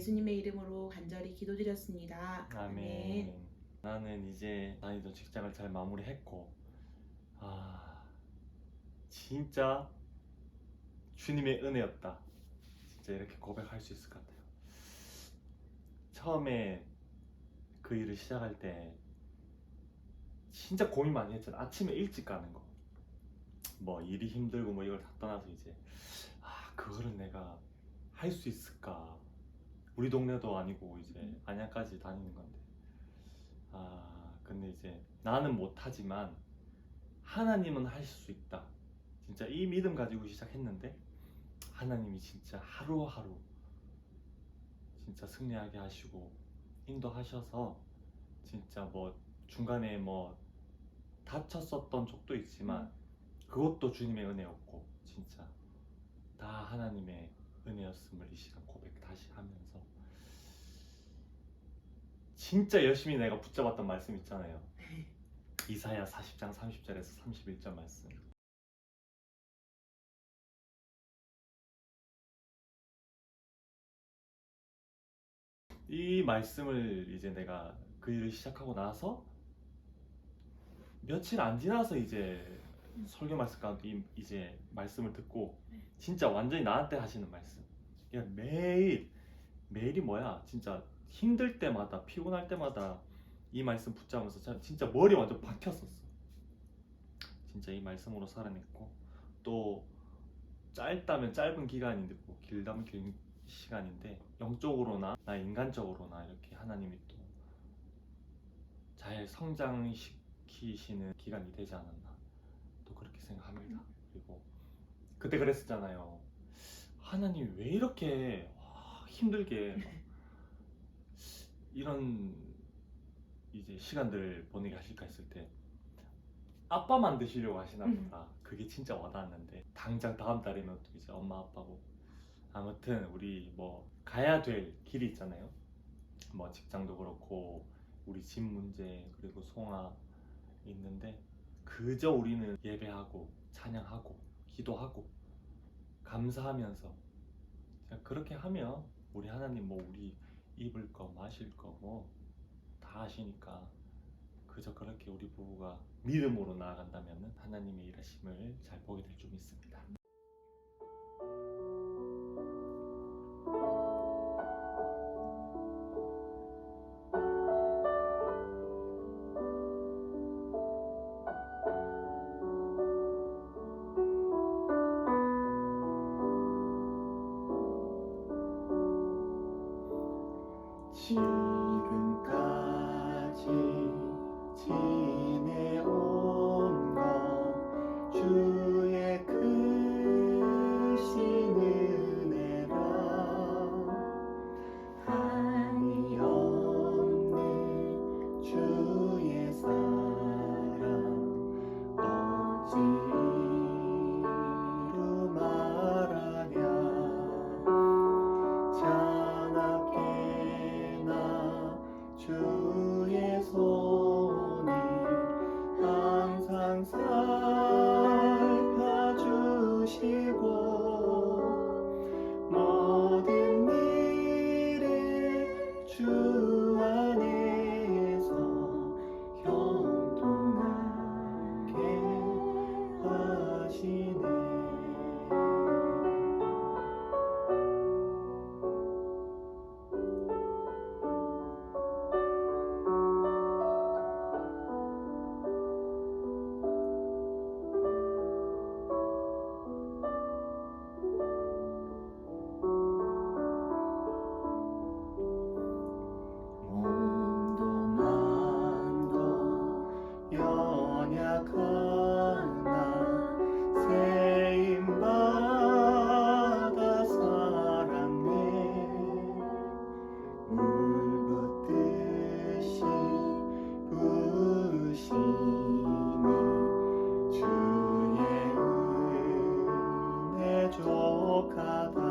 예수님의 이름으로 간절히 기도드렸습니다. 아멘. 나는 이제 다니던 직장을 잘 마무리했고, 아, 진짜 주님의 은혜였다. 진짜 이렇게 고백할 수 있을 것 같아요. 처음에 그 일을 시작할 때 진짜 고민 많이 했잖아. 아침에 일찍 가는 거. 뭐 일이 힘들고 뭐 이걸 다 떠나서 이제 아 그거를 내가 할 수 있을까? 우리 동네도 아니고 이제 안양까지 다니는 건데. 아 근데 이제 나는 못하지만 하나님은 하실 수 있다. 진짜 이 믿음 가지고 시작했는데 하나님이 진짜 하루하루 진짜 승리하게 하시고 인도하셔서 진짜 뭐 중간에 뭐 다쳤었던 적도 있지만 그것도 주님의 은혜였고 진짜 다 하나님의 은혜였음을 이 시간 고백 다시 하면서 진짜 열심히 내가 붙잡았던 말씀 있잖아요. 이사야 40장 30절에서 31절 말씀. 이 말씀을 이제 내가 그 일을 시작하고 나서 며칠 안 지나서 이제 설교 말씀 가운데 이- 이제 말씀을 듣고 네. 진짜 완전히 나한테 하시는 말씀. 그냥 매일 매일이 뭐야? 진짜 힘들 때마다 피곤할 때마다 이 말씀 붙잡으면서 참 진짜 머리 완전 박혔었어. 진짜 이 말씀으로 살아냈고 또 짧다면 짧은 기간인데 뭐 길다면 긴 시간인데 영적으로나 나 인간적으로나 이렇게 하나님이 또 잘 성장시키시는 기간이 되지 않았나 생각합니다. 그리고 그때 그랬었잖아요. 하나님 왜 이렇게 와, 힘들게 막 이런 이제 시간들을 보내게 하실까 했을 때 아빠 만드시려고 하시나 보다. 그게 진짜 와닿았는데 당장 다음 달이면 또 이제 엄마 아빠고 아무튼 우리 뭐 가야 될 길이 있잖아요. 뭐 직장도 그렇고 우리 집 문제 그리고 송아 있는데 그저 우리는 예배하고 찬양하고 기도하고 감사하면서 그렇게 하면 우리 하나님 뭐 우리 입을 거 마실 거 뭐다 하시니까 그저 그렇게 우리 부부가 믿음으로 나아간다면 하나님의 일하심을 잘 보게 될 줄 믿습니다. 지금까지 Cover.